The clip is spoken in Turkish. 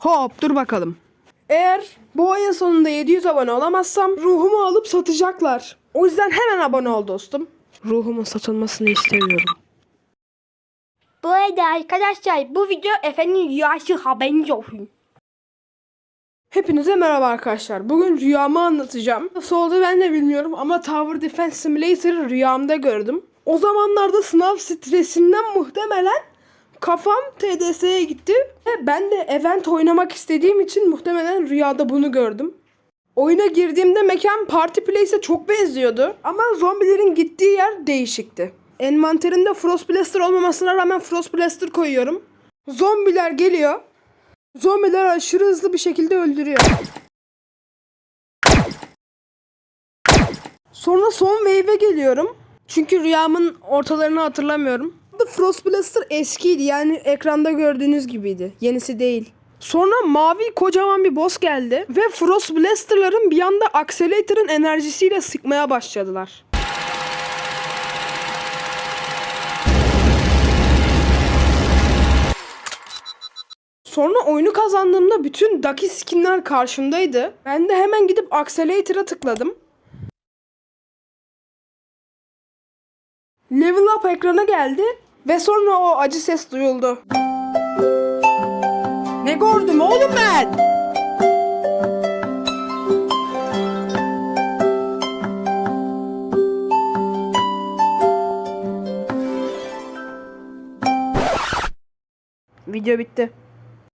Hop dur bakalım. Eğer bu ayın sonunda 700 abone olamazsam ruhumu alıp satacaklar. O yüzden hemen abone ol dostum. Ruhumun satılmasını istemiyorum. Bu arada arkadaşlar bu video efendim rüyası haberiniz olsun. Hepinize merhaba arkadaşlar. Bugün rüyamı anlatacağım. Nasıl oldu ben de bilmiyorum ama Tower Defense Simulator'ı rüyamda gördüm. O zamanlarda sınav stresinden muhtemelen kafam TDS'ye gitti. Ve ben de event oynamak istediğim için muhtemelen rüyada bunu gördüm. Oyuna girdiğimde mekan Party Place'e çok benziyordu. Ama zombilerin gittiği yer değişikti. Envanterimde Frost Blaster olmamasına rağmen Frost Blaster koyuyorum. Zombiler geliyor. Zombiler aşırı hızlı bir şekilde öldürüyor. Sonra son wave'e geliyorum. Çünkü rüyamın ortalarını hatırlamıyorum. The Frost Blaster eskiydi yani ekranda gördüğünüz gibiydi. Yenisi değil. Sonra mavi kocaman bir boss geldi ve Frost Blaster'ların bir anda Accelerator'ın enerjisiyle sıkmaya başladılar. Sonra oyunu kazandığımda bütün Ducky skinler karşımdaydı. Ben de hemen gidip Accelerator'a tıkladım. Level Up ekrana geldi ve sonra o acı ses duyuldu. Ne gördüm oğlum ben? Video bitti.